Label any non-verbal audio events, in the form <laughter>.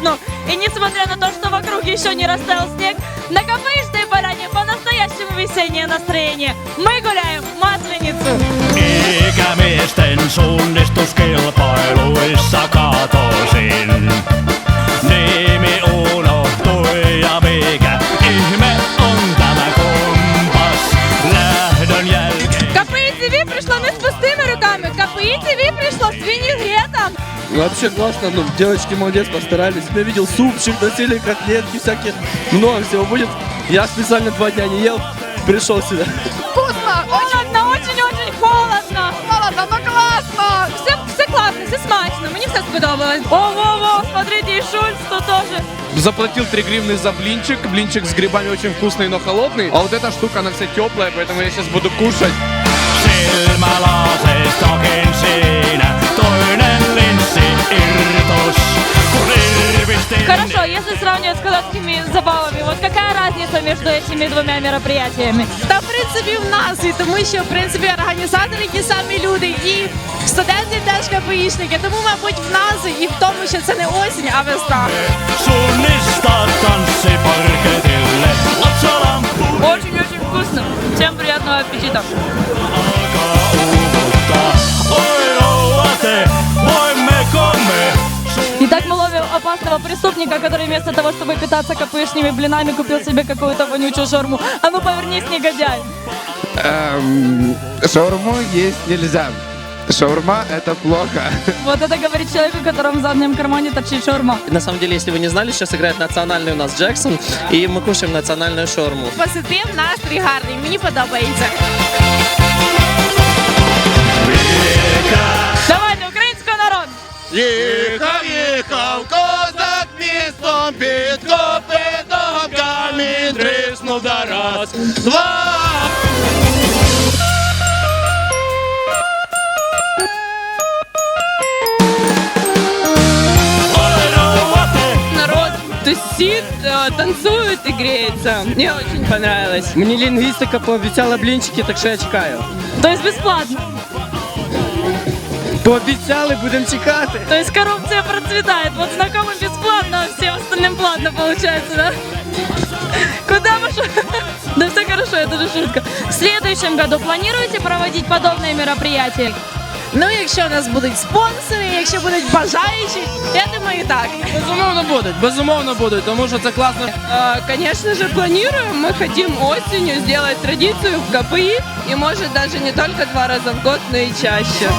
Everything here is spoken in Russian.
весну. И несмотря на то, что вокруг еще не растаял снег, на Копыжной поляне по-настоящему весеннее настроение. Мы гуляем в Масленицу. Ikämiesten suunnistuskilpailuissa katosin. Nimi unohtui ja mikä ihme on tämä kompas lähdön jälkeen. КПИ ТВ пришло не с пустыми руками. КПИ ТВ пришло с винегретом. Вообще классно, ну, девочки молодец, постарались. Я видел супчик, носили котлетки всякие. Много всего будет. Я специально два дня не ел, пришел сюда. Вкусно! Холодно, очень-очень холодно. Холодно, но классно. Все, все класно, все смачно. Мені все сподобалось. Ого-го, смотрите, и Шульц тут тоже. Заплатил 3 гривны за блинчик. Блинчик с грибами очень вкусный, но холодный. А вот эта штука, она вся теплая, поэтому я сейчас буду кушать. Сравнивать с казахскими забавами, вот какая разница между этими двумя мероприятиями? Та в принципі в нас, і тому що в принципі організатори ті самі люди, і студенти теж КПІшники. Тому, мабуть, в нас і в тому, що це не осінь, а весна. Очень-очень вкусно. Всем приятного аппетита. ловим опасного преступника, который вместо того, чтобы питаться капышными блинами, купил себе какую-то вонючую шорму. А ну повернись, негодяй. Эм, шаурму есть нельзя. Шаурма это плохо. Вот это говорит человек, у которого в заднем кармане торчит шаурма. На самом деле, если вы не знали, сейчас играет национальный у нас Джексон, и мы кушаем национальную шорму. Позитив, настрій гарний, мені подобається. Давайте, український народ! Їхав, містом під копитом камінь тріснув да раз, два. Oi rouva te, Народ тусит, танцует и греется. Мне очень понравилось. Мне лингвистика пообещала блинчики, так что я чекаю. То есть бесплатно. Пообіцяли, будемо чекати. То есть коррупция процветает. Вот знакомым бесплатно, а всем остальным платно получается, да? Куда мы ш- <laughs> Да все хорошо, это же шутка. В следующем году планируете проводить подобные мероприятия? Ну, якщо у нас будуть спонсори, якщо будуть бажаючі, я думаю, так. Безумовно будуть, безумовно будуть, тому що це класно. Конечно же, планируем. Мы хотим осенью сделать традицию в КПИ. И может даже не только два раза в год, но и чаще.